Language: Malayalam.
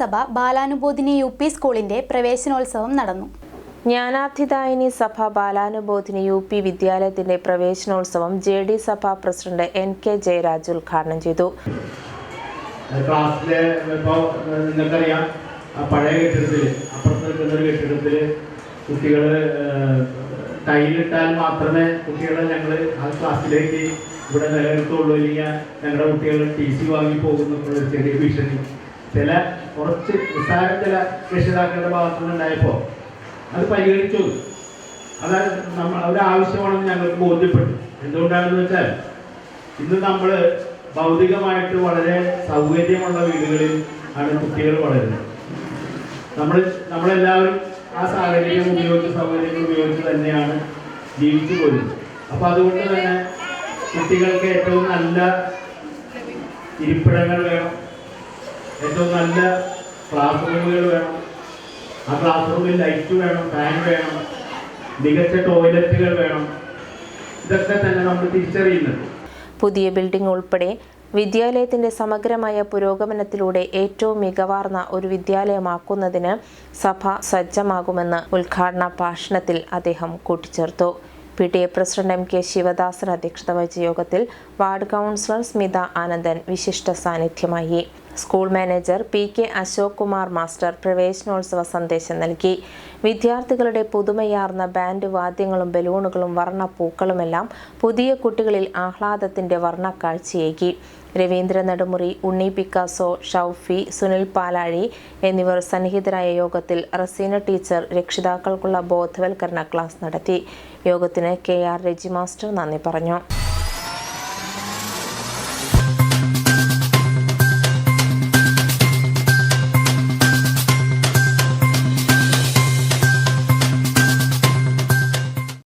സഭ ബാലാനുബോധിനി യു പി സ്കൂളിന്റെ പ്രവേശനോത്സവം നടന്നു. ജ്ഞാനാർത്ഥിദായിനി സഭ ബാലാനുബോധിനി യു പി വിദ്യാലയത്തിന്റെ പ്രവേശനോത്സവം ജെ ഡി സഭ പ്രസിഡന്റ് എൻ കെ ജയരാജ് ഉദ്ഘാടനം ചെയ്തു. ക്ലാസ്സിലെ ഇപ്പോൾ നിങ്ങൾക്കറിയാം പഴയ കെട്ടിടത്തിൽ അപ്പുറത്ത് നിൽക്കുന്ന ഒരു കെട്ടിടത്തിൽ കുട്ടികൾ മാത്രമേ കുട്ടികളെ ഞങ്ങൾ ആ ക്ലാസ്സിലേക്ക് ഇവിടെ നിലനിർത്തുള്ളൂ ഇല്ലെങ്കിൽ ഞങ്ങളുടെ കുട്ടികൾ ടി സി വാങ്ങി പോകുന്നു ഒരു ചെറിയ ഭീഷണി. ചില കുറച്ച് നിസ്സാരം ചില രക്ഷിതാക്കളുടെ ഭാഗത്തുനിന്ന് ഉണ്ടായപ്പോൾ അത് പരിഗണിച്ചു. അതായത് നമ്മൾ ഒരാവശ്യമാണെന്ന് ഞങ്ങൾക്ക് ബോധ്യപ്പെട്ടു. എന്തുകൊണ്ടാണെന്ന് വെച്ചാൽ ഇന്ന് നമ്മൾ ഭൗതികമായിട്ട് വളരെ സൗകര്യമുള്ള വീടുകളിൽ ആണ് കുട്ടികൾ വളരുന്നത്. നമ്മൾ നമ്മളെല്ലാവരും ആ സാഹചര്യം ഉപയോഗിച്ച് സൗകര്യങ്ങൾ ഉപയോഗിച്ച് തന്നെയാണ് ജീവിച്ചു പോരുന്നത്. അപ്പോൾ അതുകൊണ്ട് തന്നെ കുട്ടികൾക്ക് ഏറ്റവും നല്ല ഇരിപ്പിടങ്ങൾ വേണം. ഏറ്റവും നല്ല ക്ലാസ് റൂമുകൾ വേണം. ആ ക്ലാസ് റൂമിൽ ലൈറ്റ് വേണം ഫാൻ വേണം മികച്ച ടോയ്ലറ്റുകൾ വേണം. ഇതൊക്കെ തന്നെ നമ്മൾ തിരിച്ചറിയുന്നുണ്ട്. പുതിയ ബിൽഡിംഗ് ഉൾപ്പെടെ വിദ്യാലയത്തിന്റെ സമഗ്രമായ പുരോഗമനത്തിലൂടെ ഏറ്റവും മികവാർന്ന ഒരു വിദ്യാലയമാക്കുന്നതിന് സഭ സജ്ജമാകുമെന്ന് ഉദ്ഘാടന ഭാഷണത്തിൽ അദ്ദേഹം കൂട്ടിച്ചേർത്തു. P T A president M K Sivadasan അധ്യക്ഷത വഹിച്ച യോഗത്തിൽ വാർഡ് കൗൺസിലർ സ്മിത ആനന്ദൻ വിശിഷ്ട സാന്നിധ്യമായി. School manager P K Ashok Kumar master പ്രവേശനോത്സവ സന്ദേശം നൽകി. വിദ്യാർത്ഥികളുടെ പുതുമയാർന്ന ബാൻഡ് വാദ്യങ്ങളും ബലൂണുകളും വർണ പൂക്കളുമെല്ലാം പുതിയ കുട്ടികളിൽ ആഹ്ലാദത്തിന്റെ വർണക്കാഴ്ചയേകി. രവീന്ദ്ര നെടുമുറി ഉണ്ണി പിക്കാസോ ഷൗഫി സുനിൽ പാലാഴി എന്നിവർ സന്നിഹിതരായ യോഗത്തിൽ റസീന ടീച്ചർ രക്ഷിതാക്കൾക്കുള്ള ബോധവൽക്കരണ ക്ലാസ് നടത്തി. യോഗത്തിന് കെ ആർ രജി മാസ്റ്റർ നന്ദി പറഞ്ഞു.